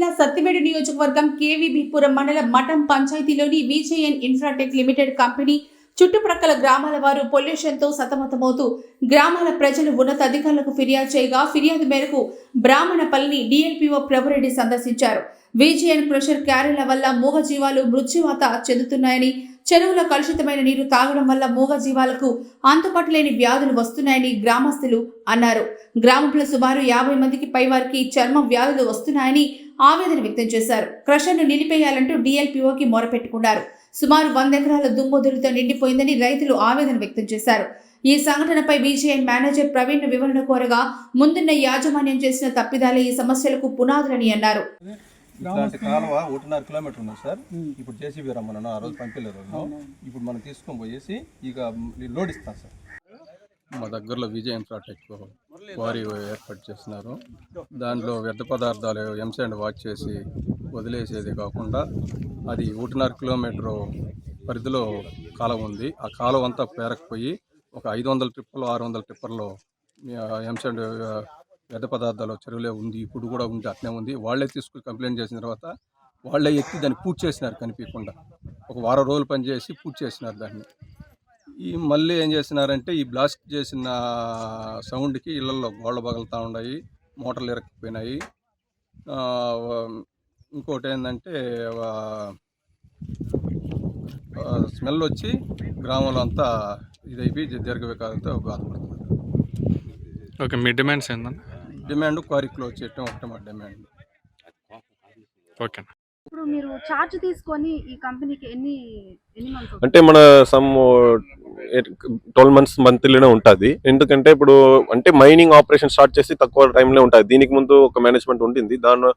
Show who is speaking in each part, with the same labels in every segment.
Speaker 1: జిల్లా సత్తివేడు నియోజకవర్గం కేవీబీపురం మండలం మఠం పంచాయతీలోని విజేఎన్ ఇన్ఫ్రాటెక్ లిమిటెడ్ కంపెనీ చుట్టుప్రక్కల గ్రామాల వారు పొల్యూషన్తో సతమతమవుతూ గ్రామాల ప్రజలు ఉన్నతాధికారులకు ఫిర్యాదు చేయగా ఫిర్యాదు మేరకు బ్రాహ్మణపల్లిని డిఎల్పిఓ ప్రభురెడ్డి సందర్శించారు. విజేఎన్ క్రషర్ క్యారీల వల్ల మూగజీవాలు మృత్యువాత చెందుతున్నాయని చెరువులో కలుషితమైన నీరు తాగడం వల్ల మూగజీవాలకు అంతుపట్టలేని వ్యాధులు వస్తున్నాయని గ్రామస్తులు అన్నారు. గ్రామంలో సుమారు యాభై మందికి పైవారికి చర్మ వ్యాధులు వస్తున్నాయని ఆవేదన వ్యక్తం చేశారు. క్రషర్ను నిలిపేయాలంటూ డిఎల్పిఓకి మొరపెట్టుకున్నారు. సుమారు వంద ఎకరాల దుమ్మొదులతో నిండిపోయిందని రైతులు ఆవేదన వ్యక్తం చేశారు. ఈ సంఘటనపై విజయన్ మేనేజర్ ప్రవీణ్ వివరణ కోరగా ముందున్న యాజమాన్యం చేసిన తప్పిదాలే ఈ సమస్యలకు పునాదులని అన్నారు.
Speaker 2: ఇట్లాంటి కాలువ ఒకటిన్నర కిలోమీటర్ ఉంది సార్. ఇప్పుడు జేసీబీ రమ్మన్నాను ఆ రోజు పంపించలేదు రోజు ఇప్పుడు మనం తీసుకొని పోయేసి ఇక లోడ్ ఇస్తాం సార్. మా దగ్గరలో విజయ ఇన్ఫ్రాటెక్ క్వారీ ఏర్పాటు చేస్తున్నారు. దాంట్లో వ్యర్థ పదార్థాలు ఎంసెండ్ వాచ్ చేసి వదిలేసేది కాకుండా అది ఒకటిన్నర కిలోమీటర్ పరిధిలో కాలువ ఉంది. ఆ కాలువ అంతా పేరకపోయి ఒక ఐదు వందల ట్రిప్పులు ఆరు వందల ట్రిప్పర్లో ఎంసెండ్ వ్యర్థ పదార్థాలు చెరువులే ఉంది ఇప్పుడు కూడా ఉంది అట్నే ఉంది. వాళ్ళే తీసుకుని కంప్లైంట్ చేసిన తర్వాత వాళ్ళే ఎత్తి దాన్ని పూర్తి చేసినారు కనిపించకుండా. ఒక వారం రోజులు పనిచేసి పూర్తి చేసినారు దాన్ని. ఈ మళ్ళీ ఏం చేసినారంటే ఈ బ్లాస్ట్ చేసిన సౌండ్కి ఇళ్ళలో గోళ్ళ పగులుతూ ఉన్నాయి మోటార్లు ఇరక్కిపోయినాయి. ఇంకోటి ఏంటంటే స్మెల్ వచ్చి గ్రామంలో అంతా ఇదైపోయి దీర్ఘవికారంతో బాధపడుతున్నారు.
Speaker 3: ఓకే మీ డిమాండ్స్ ఏంటన్నా
Speaker 2: డిమాండ్ క్వారీ క్లోజ్ చేయటం ఒకటే మా డిమాండ్.
Speaker 3: ఓకే.
Speaker 4: ఇప్పుడు మీరు చార్జ్ తీసుకొని ఈ కంపెనీకి ఎన్ని ఎన్ని మంత్స్
Speaker 5: అంటే మన సమ్ ట్వెల్వ్ మంత్స్ మంత్లీనే ఉంటుంది. ఎందుకంటే ఇప్పుడు అంటే మైనింగ్ ఆపరేషన్ స్టార్ట్ చేసి తక్కువ టైంలో ఉంటుంది. దీనికి ముందు ఒక మేనేజ్మెంట్ ఉండింది. దాని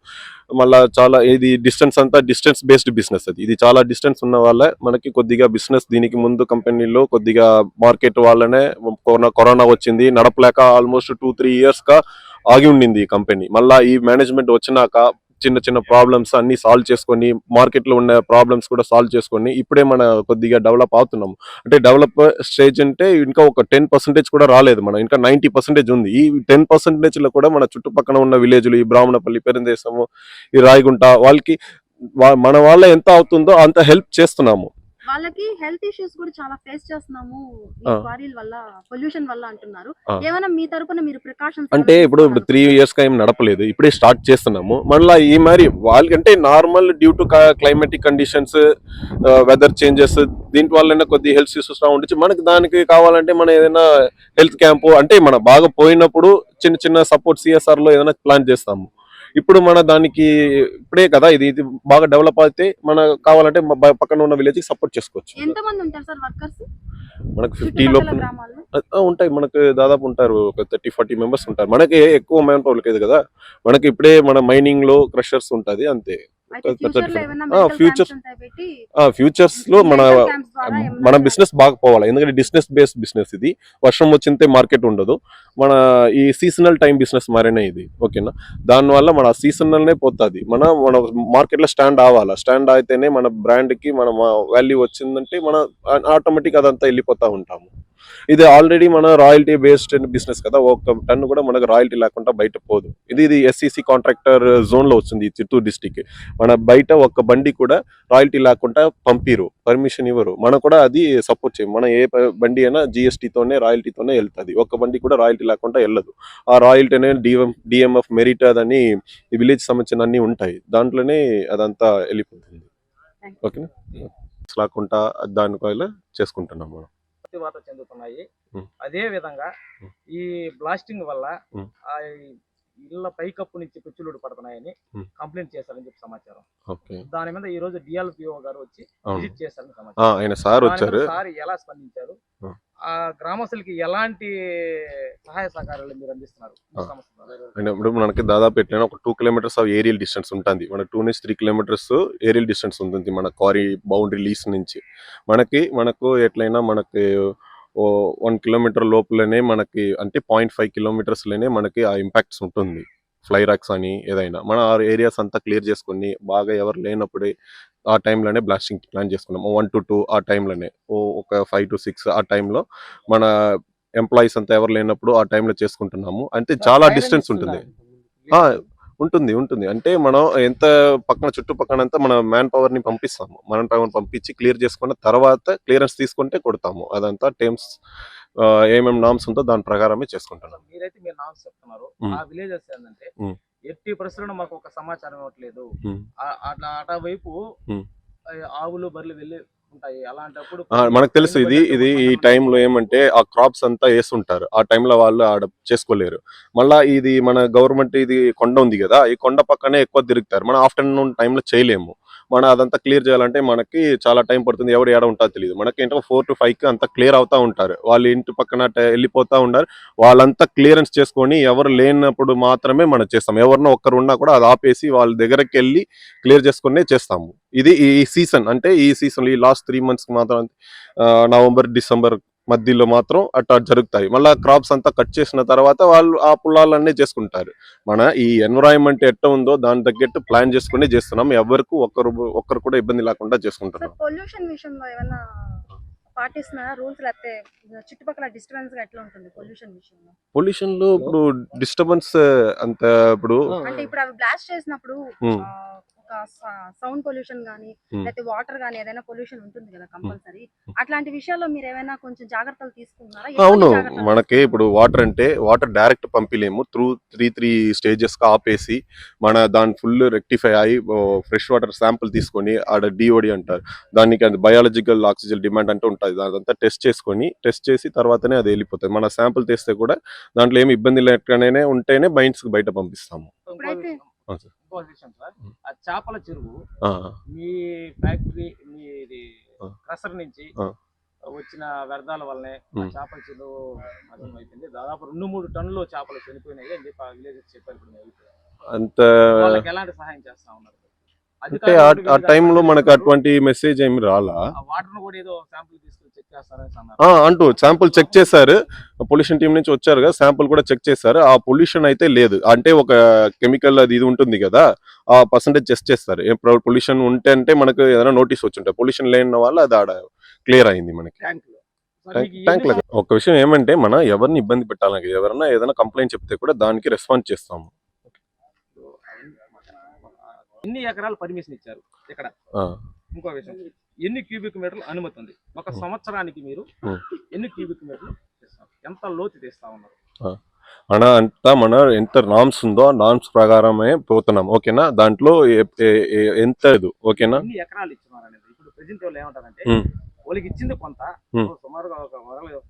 Speaker 5: మళ్ళీ చాలా ఇది డిస్టెన్స్ అంతా డిస్టెన్స్ బేస్డ్ బిజినెస్ అది. ఇది చాలా డిస్టెన్స్ ఉన్న వల్ల మనకి కొద్దిగా బిజినెస్ దీనికి ముందు కంపెనీలో కొద్దిగా మార్కెట్ వాళ్ళనే కరోనా కరోనా వచ్చింది. నడపలేక ఆల్మోస్ట్ టూ త్రీ ఇయర్స్గా ఆగి ఉండింది ఈ కంపెనీ. మళ్ళీ ఈ మేనేజ్మెంట్ వచ్చినాక చిన్న చిన్న ప్రాబ్లమ్స్ అన్ని సాల్వ్ చేసుకొని మార్కెట్లో ఉన్న ప్రాబ్లమ్స్ కూడా సాల్వ్ చేసుకొని ఇప్పుడే మన కొద్దిగా డెవలప్ అవుతున్నాము. అంటే డెవలప్ స్టేజ్ అంటే ఇంకా ఒక టెన్ పర్సెంటేజ్ కూడా రాలేదు మనం. ఇంకా నైన్టీ పర్సెంటేజ్ ఉంది. ఈ టెన్ పర్సెంటేజ్లో కూడా మన చుట్టుపక్కల ఉన్న విలేజ్లు ఈ బ్రాహ్మణపల్లి పెరందేశము ఈ రాయగుంట వాళ్ళకి మన వల్ల ఎంత అవుతుందో అంత హెల్ప్ చేస్తున్నాము.
Speaker 4: వాళ్ళకి హెల్త్ ఇష్యూస్ కూడా చాలా ఫేస్ చేస్తున్నాము ఈ. క్వారీల వల్ల పొల్యూషన్ వల్ల అంటున్నారు. ఏమైనా మీ తరపున మీరు ప్రికాషన్స్
Speaker 5: అంటే ఇప్పుడు ఇప్పుడు త్రీ ఇయర్స్గా ఏం నడపలేదు. ఇప్పుడే స్టార్ట్ చేస్తున్నాము. మళ్ళీ ఈ మరి వాళ్ళకంటే normal due to climatic conditions weather changes didn't వల్లనే కొద్ది హెల్త్ ఇష్యూస్ ఉండొచ్చు. మనకి దానికి కావాలంటే మనం ఏదైనా హెల్త్ క్యాంపు అంటే మన బాగా పోయినప్పుడు చిన్న చిన్న సపోర్ట్ సిఎస్ఆర్లో ఏదైనా ప్లాన్ చేస్తాము. ఇప్పుడు మన దానికి ఇప్పుడే కదా ఇది ఇది బాగా డెవలప్ అయితే మన కావాలంటే పక్కన ఉన్న విలేజ్కి సపోర్ట్ చేసుకోవచ్చు. మనకు ఫిఫ్టీ లోపు ఉంటాయి. మనకు దాదాపు ఉంటారు. ఒక థర్టీ ఫార్టీ మెంబర్స్ ఉంటారు. మనకి ఎక్కువ మ్యాన్ పవర్ లేదు కదా. మనకి ఇప్పుడే మన మైనింగ్లో క్రషర్స్ ఉంటది అంతే.
Speaker 4: అయితే
Speaker 5: ఒక
Speaker 4: ఫ్యూచర్లో
Speaker 5: 35.
Speaker 4: ఏమైనా
Speaker 5: ఆ,
Speaker 4: medical
Speaker 5: future-
Speaker 4: camps ఉంటాయి పెట్టి
Speaker 5: ఆ ఫ్యూచర్స్లో మన మన బిజినెస్ బాగా పోవాలి. ఎందుకంటే బిజినెస్ బేస్డ్ బిజినెస్ ఇది. వర్షం వచ్చింటే మార్కెట్ ఉండదు. మన ఈ సీజనల్ టైం బిజినెస్ మారేనే ఇది. ఓకేనా? దానివల్ల మన సీజనల్నే పోతుంది. మన మన మార్కెట్లో స్టాండ్ అవ్వాలి స్టాండ్ అయితేనే మన బ్రాండ్కి మన వాల్యూ వచ్చిందంటే మన ఆటోమేటిక్ అదంతా వెళ్ళిపోతా ఉంటాము. ఇది ఆల్రెడీ మన రాయల్టీ బేస్డ్ బిజినెస్ కదా. ఒక టన్ కూడా మనకు రాయల్టీ లేకుండా బయట పోదు. ఇది ఇది ఎస్సీసీ కాంట్రాక్టర్ జోన్లో వచ్చింది చిత్తూరు డిస్టిక్ మన బయట ఒక బండి కూడా రాయల్టీ లేకుండా పంపిరు. పర్మిషన్ ఇవ్వరు. మనం కూడా అది సపోర్ట్ చేయం. మన ఏ బండి అయినా GST తోనే రాయల్టీతోనే వెళ్తుంది ఒక బండి కూడా రాయల్టీ లేకుండా వెళ్ళదు ఆ రాయల్టీ అనేది డిఎం డిఎంఎఫ్ మెరిట్ అదని ఈ విలేజ్ సంబంధించిన అన్ని ఉంటాయి. దాంట్లోనే అదంతా వెళ్ళిపోతుంది ఓకేనా? లేకుండా దానివల్ల చేసుకుంటున్నాం మనం.
Speaker 6: చెందుతున్నాయి. అదే విధంగా. ఈ బ్లాస్టింగ్ వల్ల ఇళ్ళ పైకప్పు నుంచి పిచ్చులుడు పడుతున్నాయని. కంప్లైంట్ చేశారని చెప్పి సమాచారం.
Speaker 5: ఓకే.
Speaker 6: దాని మీద ఈ రోజు డిఎల్పిఓ గారు వచ్చి విజిట్ చేశారని సమాచారం.
Speaker 5: ఆయన సార్ వచ్చారు.
Speaker 6: సార్ ఎలా స్పందించారు. ఆ. గ్రామస్తులకి ఎలాంటి సహాయ సహకారాలు మీరు అందిస్తున్నారు?
Speaker 5: ఇప్పుడు మనకి దాదాపు ఎట్లయినా ఒక two kilometres of aerial distance ఉంటుంది. మన టూ నుంచి త్రీ కిలోమీటర్స్ ఏరియల్ డిస్టెన్స్ ఉంటుంది మన క్వారీ బౌండరీ లీస్ నుంచి. మనకి మనకు ఎట్లయినా మనకి వన్ కిలోమీటర్ లోపలనే మనకి అంటే పాయింట్ ఫైవ్ కిలోమీటర్స్లోనే మనకి ఆ ఇంపాక్ట్స్ ఉంటుంది. ఫ్లై రాక్స్ అని ఏదైనా. మన ఆ ఏరియాస్ అంతా క్లియర్ చేసుకొని బాగా ఎవరు లేనప్పుడే ఆ టైంలోనే బ్లాస్టింగ్ ప్లాన్ చేసుకున్నాం. వన్ టు టూ ఆ టైంలోనే. ఓ ఒక ఫైవ్ టు సిక్స్ ఆ టైంలో మన ఎంప్లాయీస్ అంతా ఎవరు లేనప్పుడు ఆ టైంలో చేసుకుంటున్నాము. అంటే చాలా డిస్టెన్స్? ఉంటుంది. ఉంటుంది ఉంటుంది. అంటే మనం ఎంత పక్కన చుట్టుపక్కన అంతా మన మ్యాన్ పవర్ని పంపిస్తాము. మ్యాన్ పవర్ పంపించి క్లియర్ చేసుకున్న తర్వాత క్లియరెన్స్ తీసుకుంటే కొడతాము. అదంతా టైమ్స్ ఏమేమి నామ్స్ ఉందో దాని ప్రకారమే చేసుకుంటున్నాం.
Speaker 6: మీరైతే మీరు నామ్స్ చెప్తున్నారు. ఆ విలేజెస్ ఏంటంటే. ఎట్టి పరిస్థితుల్లో మాకు ఒక సమాచారం ఇవ్వట్లేదు. అట్లా అటు వైపు
Speaker 5: మ్మ్.
Speaker 6: ఆవులు బర్రెలు వెళ్ళి ఉంటాయి అలాంటప్పుడు
Speaker 5: ఆ, మనకు తెలుసు ఇది ఇది ఈ టైంలో ఏమంటే ఆ క్రాప్స్ అంతా వేస్తుంటారు. ఆ టైంలో వాళ్ళు ఆడ చేసుకోలేరు. మళ్ళా ఇది మన గవర్నమెంట్ ఇది కొండ ఉంది కదా ఈ కొండ పక్కనే ఎక్కువ తిరుగుతారు. మనం ఆఫ్టర్నూన్ టైంలో చేయలేము. మన అదంతా క్లియర్ చేయాలంటే మనకి చాలా టైం పడుతుంది. ఎవరు ఏడ ఉంటారో తెలియదు మనకి ఏంటో ఫోర్ టు ఫైవ్కి అంతా క్లియర్ అవుతూ ఉంటారు. వాళ్ళు ఇంటి పక్కన వెళ్ళిపోతూ వెళ్ళిపోతా ఉంటారు వాళ్ళంతా క్లియరెన్స్ చేసుకొని ఎవరు లేనప్పుడు మాత్రమే మనం చేస్తాం. ఎవరినో ఒక్కరు ఉన్నా కూడా అది ఆపేసి వాళ్ళ దగ్గరకి వెళ్ళి క్లియర్ చేసుకునే చేస్తాము. ఇది ఈ సీజన్ అంటే ఈ సీజన్ ఈ లాస్ట్ త్రీ మంత్స్కి మాత్రం నవంబర్ డిసెంబర్ మధ్యలో మాత్రం అట్లా జరుగుతాయి. మళ్ళీ క్రాప్స్ అంతా కట్ చేసిన తర్వాత వాళ్ళు ఆ పొలాలన్నీ చేసుకుంటారు. మన ఈ ఎన్విరాన్మెంట్ ఎట్ట ఉందో దాని తగ్గట్టు ప్లాన్ చేసుకుని చేస్తున్నాం. ఎవరికి ఒక్కరు ఒక్కరు కూడా ఇబ్బంది లేకుండా చేసుకుంటున్నాం.
Speaker 4: పొల్యూషన్ విషయంలో ఏమైనా పాటిస్తున్నారా? రూల్స్ లేకపోతే చుట్టుపక్కల డిస్టర్బెన్స్గా ఎట్లా ఉంటుంది పొల్యూషన్ విషయంలో?
Speaker 5: పొల్యూషన్లో ఇప్పుడు డిస్టర్బెన్స్ అంత ఇప్పుడు
Speaker 4: అంటే ఇప్పుడు అవి బ్లాస్ట్ చేసినప్పుడు సౌండ్ పొల్యూషన్ గానీ. లేకపోతే వాటర్ గానీ ఏదైనా పొల్యూషన్ ఉంటుంది కదా కంపల్సరీ. అట్లాంటి విషయాల్లో మీరు ఏమైనా కొంచెం జాగ్రత్తలు తీసుకుంటున్నారా ఎటువంటి
Speaker 5: అవును. మనకి? ఇప్పుడు వాటర్ అంటే వాటర్ డైరెక్ట్ పంపిలేము. త్రూ త్రీ త్రీ స్టేజెస్గా ఆపేసి మన దాని ఫుల్ రెక్టిఫై అయ్యి ఫ్రెష్ వాటర్ శాంపుల్ తీసుకొని ఆడ డిఓడి అంటారు. దానికి అది బయాలజికల్ ఆక్సిజన్ డిమాండ్ అంటే ఉంటుంది. దాదంతా టెస్ట్ చేసుకొని టెస్ట్ చేసి తర్వాతనే అది వెళ్ళిపోతుంది. మన శాంపుల్ తెస్తే కూడా దాంట్లో ఏమి ఇబ్బంది లేకనే ఉంటేనే మైండ్స్ బయట పంపిస్తాము.
Speaker 4: ఇప్పుడైతే-
Speaker 6: విషయం-
Speaker 5: ఆ, సార్.
Speaker 6: ఆ చేపల చెరువు మీ ఫ్యాక్టరీ మీది
Speaker 5: ఆ.
Speaker 6: క్రషర్ నుంచి. వచ్చిన వ్యర్థాల వల్లనే ఆ. చేపల చెరువు అయిపోయింది దాదాపు రెండు మూడు టన్నులు చేపలు చనిపోయినాయి అని చెప్పి ఆ విలేజ్ చెప్పారు ఇప్పుడు ఎలాంటి సహాయం చేస్తా ఉన్నారు
Speaker 5: అంటే ఆ- టైంలో మనకు అటువంటి మెసేజ్ ఏమి రాలా? అంటూ శాంపుల్ చెక్ చేశారు. పొల్యూషన్ టీం నుంచి వచ్చారు కదా శాంపుల్ కూడా చెక్ చేశారు. ఆ పొల్యూషన్ అయితే లేదు. అంటే ఒక కెమికల్ అది ఇది ఉంటుంది కదా ఆ పర్సంటేజ్ చెక్ చేస్తారు. పొల్యూషన్ ఉంటే అంటే మనకు ఏదైనా నోటీస్ వచ్చి పొల్యూషన్ లేని వాళ్ళు అది ఆడ క్లియర్ అయింది మనకి.
Speaker 6: ట్యాంక్
Speaker 5: ఒక విషయం ఏమంటే మన ఎవరిని ఇబ్బంది పెట్టాలని ఎవరైనా ఏదైనా కంప్లైంట్ చెప్తే కూడా దానికి రెస్పాన్స్ చేస్తాము.
Speaker 6: ఎన్ని ఎకరాలు పర్మిషన్ ఇచ్చారు? ఇక్కడ ఇంకో విషయం. ఎన్ని క్యూబిక్ మీటర్లు అనుమతి ఉంది? ఒక సంవత్సరానికి మీరు. ఎన్ని క్యూబిక్ మీటర్లు తీస్తారు ఎంత లోతు తీస్తా ఉన్నారు?
Speaker 5: మన అంతా మన ఎంత నామ్స్ ఉందో ఆ నామ్స్ ప్రకారమే పోతున్నాం. ఓకేనా? దాంట్లో ఎంత లేదు. ఓకేనా?
Speaker 6: ఎన్ని ఎకరాలు ఇచ్చినారు అనేది? ఇప్పుడు ప్రెజెంట్ వాళ్ళు ఏమంటారంటే. వాళ్ళకి ఇచ్చింది కొంత. సుమారుగా ఒక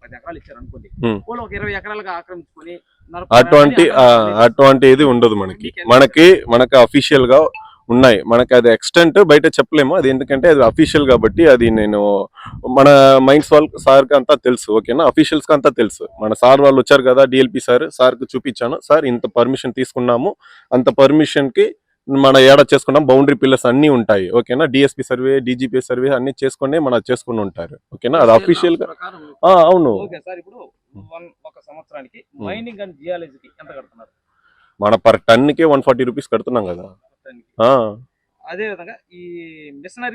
Speaker 6: పది ఎకరాలు ఇచ్చారు అనుకోండి. వాళ్ళు ఒక ఇరవై ఎకరాలుగా ఆక్రమించుకొని
Speaker 5: అటువంటి
Speaker 6: ఎకరాలు
Speaker 5: ఆ,
Speaker 6: ఆక్రమించుకొని
Speaker 5: అటువంటి ఇది ఉండదు మనకి మనకి మనకి అఫీషియల్గా ఉన్నాయి. మనకి అది ఎక్స్టెంట్ బయట చెప్పలేము. అది ఎందుకంటే అది అఫీషియల్ కాబట్టి అది నేను మన మైండ్స్ వాళ్ళ సార్కి అంతా తెలుసు. ఓకేనా? అఫీషియల్స్కి అంతా తెలుసు. మన సార్ వాళ్ళు వచ్చారు కదా డిఎల్పి సార్ సార్కి చూపించాను. సార్ ఇంత పర్మిషన్ తీసుకున్నాము. అంత పర్మిషన్కి మన ఏడ చేసుకున్నాం? బౌండరీ పిల్లర్స్ అన్ని ఉంటాయి. ఓకేనా? డిఎస్పి సర్వే డీజీపీ సర్వే అన్ని చేసుకుని మన చేసుకుని ఉంటారు. ఓకేనా? అది అఫీషియల్గా అవును. మన పర్ టన్కి వన్ ఫార్టీ రూపీస్ కడుతున్నాం కదా. ఆ.
Speaker 6: అదే విధంగా ఈ మిషనరీ